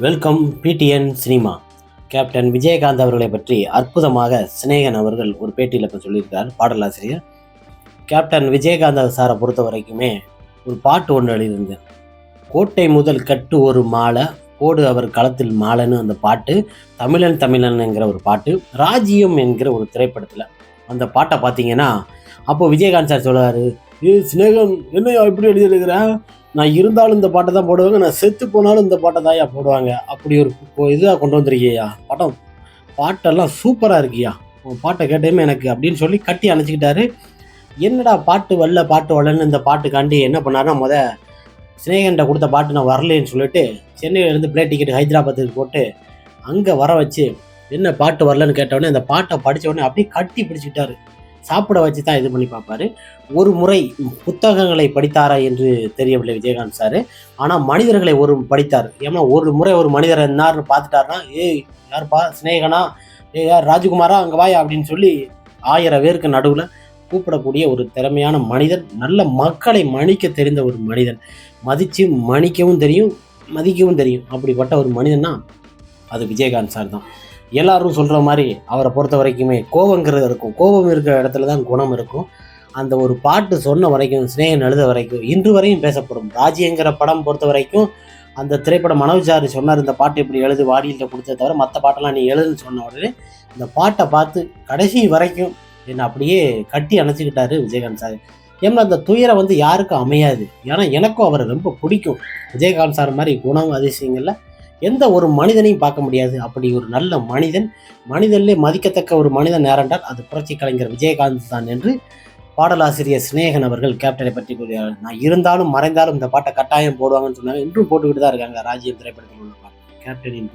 Welcome PTN cinema captain Vijayakanth அவர்களை பற்றி அற்புதமாக சிநேகன் அவர்கள் ஒரு பேட்டியில் இப்போ சொல்லியிருக்கார் பாடலாசிரியர். கேப்டன் விஜயகாந்த் சாரை பொறுத்த வரைக்குமே ஒரு பாட்டு ஒன்று எழுதியிருந்தேன் கோட்டை முதல் கட்டு ஒரு மாலை போடு அவர் களத்தில் மாலைன்னு அந்த பாட்டு தமிழன் தமிழன்ங்கிற ஒரு பாட்டு ராஜ்யம் என்கிற ஒரு திரைப்படத்தில். அந்த பாட்டை பார்த்தீங்கன்னா அப்போது விஜயகாந்த் சார் சொல்கிறாரு ஏ சினேகன் என்னையா இப்படி எழுதியிருக்கிறேன் நான் இருந்தாலும் இந்த பாட்டை தான் போடுவாங்க நான் செத்து போனாலும் இந்த பாட்டை தாயா போடுவாங்க. அப்படி ஒரு இதாக கொண்டு வந்திருக்கியா? படம் பாட்டெல்லாம் சூப்பராக இருக்கியா? உன் பாட்டை கேட்டேமே எனக்கு அப்படின்னு சொல்லி கட்டி அணைச்சிக்கிட்டாரு. என்னடா பாட்டு வரல பாட்டு வரலன்னு இந்த பாட்டுக்காண்டி என்ன பண்ணாருன்னா முத சினேகன்ட்ட கொடுத்த பாட்டு நான் வரலேன்னு சொல்லிட்டு சென்னையிலேருந்து பிளே டிக்கெட் ஹைதராபாத்துக்கு போட்டு அங்கே வர வச்சு என்ன பாட்டு வரலன்னு கேட்டவுடனே அந்த பாட்டை படித்த உடனே அப்படியே கட்டி பிடிச்சிக்கிட்டாரு. சாப்பிட வச்சு தான் இது பண்ணி பார்ப்பாரு. ஒரு முறை புத்தகங்களை படித்தாரா என்று தெரியவில்லை விஜயகாந்த் சார் ஆனால் மனிதர்களை ஒரு படித்தார். ஏன்னா ஒரு முறை ஒரு மனிதர் என்னார்னு பார்த்துட்டாருன்னா ஏய் யாருப்பா சிநேகனா? ஏ யார் ராஜகுமாரா? அங்கே வாய்? அப்படின்னு சொல்லி ஆயிரம் பேருக்கு நடுவில் கூப்பிடக்கூடிய ஒரு திறமையான மனிதன் நல்ல மக்களை மன்னிக்க தெரிந்த ஒரு மனிதன். மதித்து மணிக்கவும் தெரியும் மதிக்கவும் தெரியும். அப்படிப்பட்ட ஒரு மனிதன்னா அது விஜயகாந்த் சார் தான். எல்லாரும் சொல்கிற மாதிரி அவரை பொறுத்த வரைக்குமே கோபங்கிறது இருக்கும். கோபம் இருக்கிற இடத்துல தான் குணம் இருக்கும். அந்த ஒரு பாட்டு சொன்ன வரைக்கும் ஸ்னேகன் எழுத வரைக்கும் இன்று வரையும் பேசப்படும். ராஜிங்கிற படம் பொறுத்த வரைக்கும் அந்த திரைப்படம் மனோஜார் சொன்னார் இந்த பாட்டு இப்படி எழுது வாடியில் கொடுத்தத தவிர மற்ற பாட்டெல்லாம் நீ எழுதுன்னு சொன்ன உடனே இந்த பாட்டை பார்த்து கடைசி வரைக்கும் என்னை அப்படியே கட்டி அணைச்சிக்கிட்டாரு விஜயகாந்த் சார். ஏன்னா அந்த துயரம் வந்து யாருக்கும் அமையாது. ஏன்னா எனக்கும் அவரை ரொம்ப பிடிக்கும். விஜயகாந்த் சார் மாதிரி குணம் அதிசயங்களில் எந்த ஒரு மனிதனையும் பார்க்க முடியாது. அப்படி ஒரு நல்ல மனிதன் மனிதனிலே மதிக்கத்தக்க ஒரு மனிதன் நேரண்டால் அது புரட்சி கலைஞர் விஜயகாந்த் தான் என்று பாடலாசிரியர் சிநேகன் அவர்கள் கேப்டனை பற்றி கூறுகிறார் நான் இருந்தாலும் மறைந்தாலும் இந்த பாட்டை கட்டாயம் போடுவாங்கன்னு சொன்னாங்க. இன்றும் போட்டுக்கிட்டு தான் இருக்காங்க. ராஜ்யம் திரைப்படத்தில் உள்ள பாட்டு. கேப்டனின்